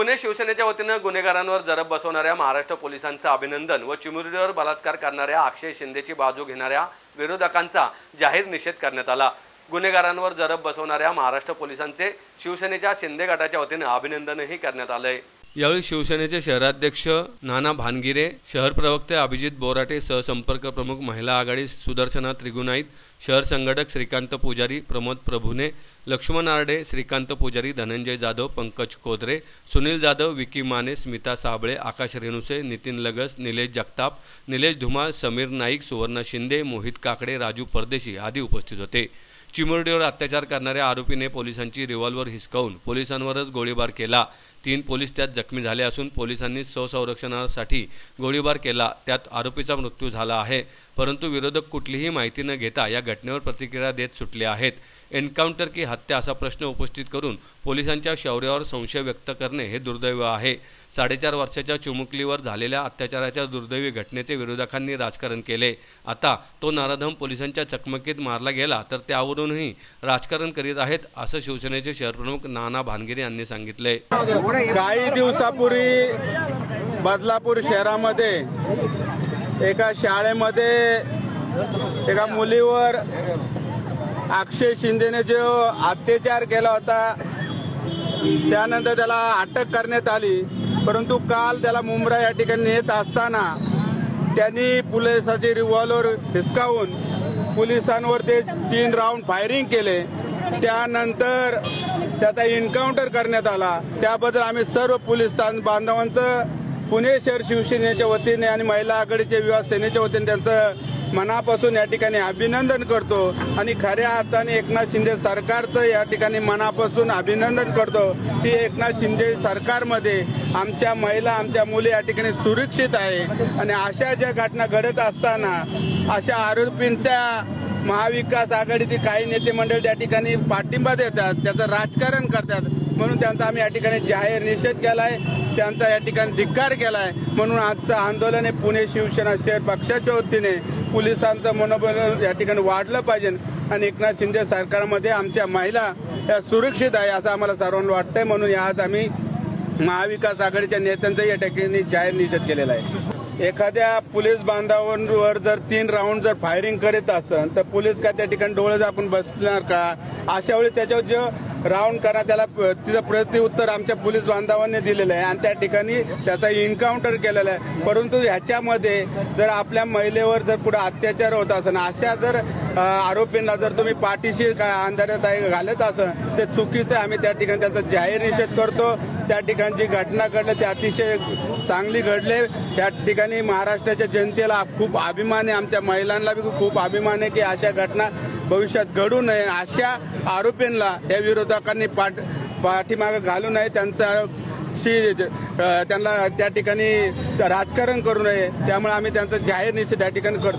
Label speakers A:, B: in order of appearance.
A: पुणे शिवसेनेच्या वतीनं गुन्हेगारांवर जरब बसवणाऱ्या महाराष्ट्र पोलिसांचं अभिनंदन व चिमुरडीवर बलात्कार करणाऱ्या अक्षय शिंदेची बाजू घेणाऱ्या विरोधकांचा जाहीर निषेध करण्यात आला. गुन्हेगारांवर जरब बसवणाऱ्या महाराष्ट्र पोलिसांचे शिवसेनेच्या शिंदे गटाच्या वतीनं अभिनंदनही करण्यात आलंय. यावेळी शिवसेनेचे शहराध्यक्ष नाना भानगिरे शहर प्रवक्ते अभिजित बोराटे सहसंपर्क प्रमुख महिला आघाडी सुदर्शना त्रिगुणाईत शहर संघटक श्रीकांत पुजारी प्रमोद प्रभुने लक्ष्मण आरडे श्रीकांत पुजारी धनंजय जाधव पंकज कोदरे सुनील जाधव विकी माने स्मिता साबळे आकाश रेणुसे नितीन लगस निलेश जगताप निलेश धुमाळ समीर नाईक सुवर्ण शिंदे मोहित काकडे राजू परदेशी आदी उपस्थित होते. चिमुरडीवर अत्याचार करणाऱ्या आरोपीने पोलिसांची रिव्हॉल्वर हिसकावून पोलिसांवरच गोळीबार केला. तीन पोलीस त्यात जखमी झाले असून पोलिसांनी स्वसंरक्षणासाठी गोळीबार केला. त्यात आरोपीचा मृत्यू झाला आहे. परंतु विरोधक कुठलीही माहिती न घेता या घटनेवर प्रतिक्रिया देत सुटले आहेत. एन्काउंटर की हत्या असा प्रश्न उपस्थित करून पोलिसांच्या शौर्यावर संशय व्यक्त करणे हे दुर्दैव आहे. साडेचार वर्षाच्या चिमुकलीवर झालेल्या अत्याचाराच्या दुर्दैवी घटनेचे विरोधकांनी राजकारण केले. आता तो नराधम पोलिसांच्या चकमकीत मारला गेला तर त्यावरूनही राजकारण करीत आहेत असं शिवसेनेचे शहरप्रमुख नाना भानगिरे यांनी सांगितले.
B: काही दिवसापूर्वी बदलापूर शहरामध्ये एका शाळेमध्ये एका मुलीवर अक्षय शिंदेने जो अत्याचार केला होता त्यानंतर त्याला अटक करण्यात आली. परंतु काल त्याला मुंब्रा या ठिकाणी नेत असताना त्यांनी पोलिसाचे रिव्हॉल्वर हिसकावून पोलिसांवर ते तीन राऊंड फायरिंग केले. त्यानंतर त्याचा एन्काउंटर करण्यात आला. त्याबद्दल आम्ही सर्व पोलीस बांधवांचं पुणे शहर शिवसेनेच्या वतीने आणि महिला आघाडीच्या विवाह सेनेच्या वतीने त्यांचं मनापासून या ठिकाणी अभिनंदन करतो. आणि खऱ्या अर्थाने एकनाथ शिंदे सरकारचं या ठिकाणी मनापासून अभिनंदन करतो. की एकनाथ शिंदे सरकारमध्ये आमच्या महिला आमच्या मुली या ठिकाणी सुरक्षित आहे. आणि अशा ज्या घटना घडत असताना अशा आरोपींच्या महाविकास आघाडीतील काही नेते मंडळ त्या ठिकाणी पाठिंबा देतात त्याचं राजकारण करतात. म्हणून त्यांचा आम्ही या ठिकाणी जाहीर निषेध केलाय त्यांचा या ठिकाणी धिक्कार केलाय. म्हणून आजचं आंदोलन हे पुणे शिवसेना शहर पक्षाच्या वतीने पोलिसांचं मनोबल या ठिकाणी वाढलं पाहिजे आणि एकनाथ शिंदे सरकारमध्ये आमच्या महिला या सुरक्षित आहे असं आम्हाला सर्वांना वाटतंय. म्हणून आज आम्ही महाविकास आघाडीच्या नेत्यांचा या ठिकाणी जाहीर निषेध केलेला आहे. एखाद्या पोलीस बांधावांवर जर तीन राऊंड जर फायरिंग करीत असेल तर पोलीस काय त्या ठिकाणी डोळे झाकून बसणार का? अशा वेळी त्याच्यावर जे राऊंड करा त्याला प- तिचं प्रत्युत्तर आमच्या पोलीस बांधवांनी दिलेलं आहे. आणि त्या ठिकाणी त्याचा इन्काउंटर केलेला आहे. परंतु ह्याच्यामध्ये जर आपल्या महिलेवर जर पुढे अत्याचार होत असेल अशा जर आरोपींना जर तुम्ही पाठीशी काय अंधारात आहे घालत असं ते चुकीचं आम्ही त्या ठिकाणी त्याचा जाहीर निषेध करतो. त्या ठिकाणी जी घटना घडली ती अतिशय चांगली घडले. त्या ठिकाणी महाराष्ट्राच्या जनतेला खूप अभिमान आहे. आमच्या महिलांना बी खूप अभिमान आहे की अशा घटना भविष्यात घडू नये. अशा आरोपींना या विरोधकांनी पाठ पाठीमागे घालू नये. त्यांचा शी त्यांना त्या ठिकाणी राजकारण करू नये. त्यामुळे आम्ही त्यांचा जाहीर निषेध त्या ठिकाणी करतो.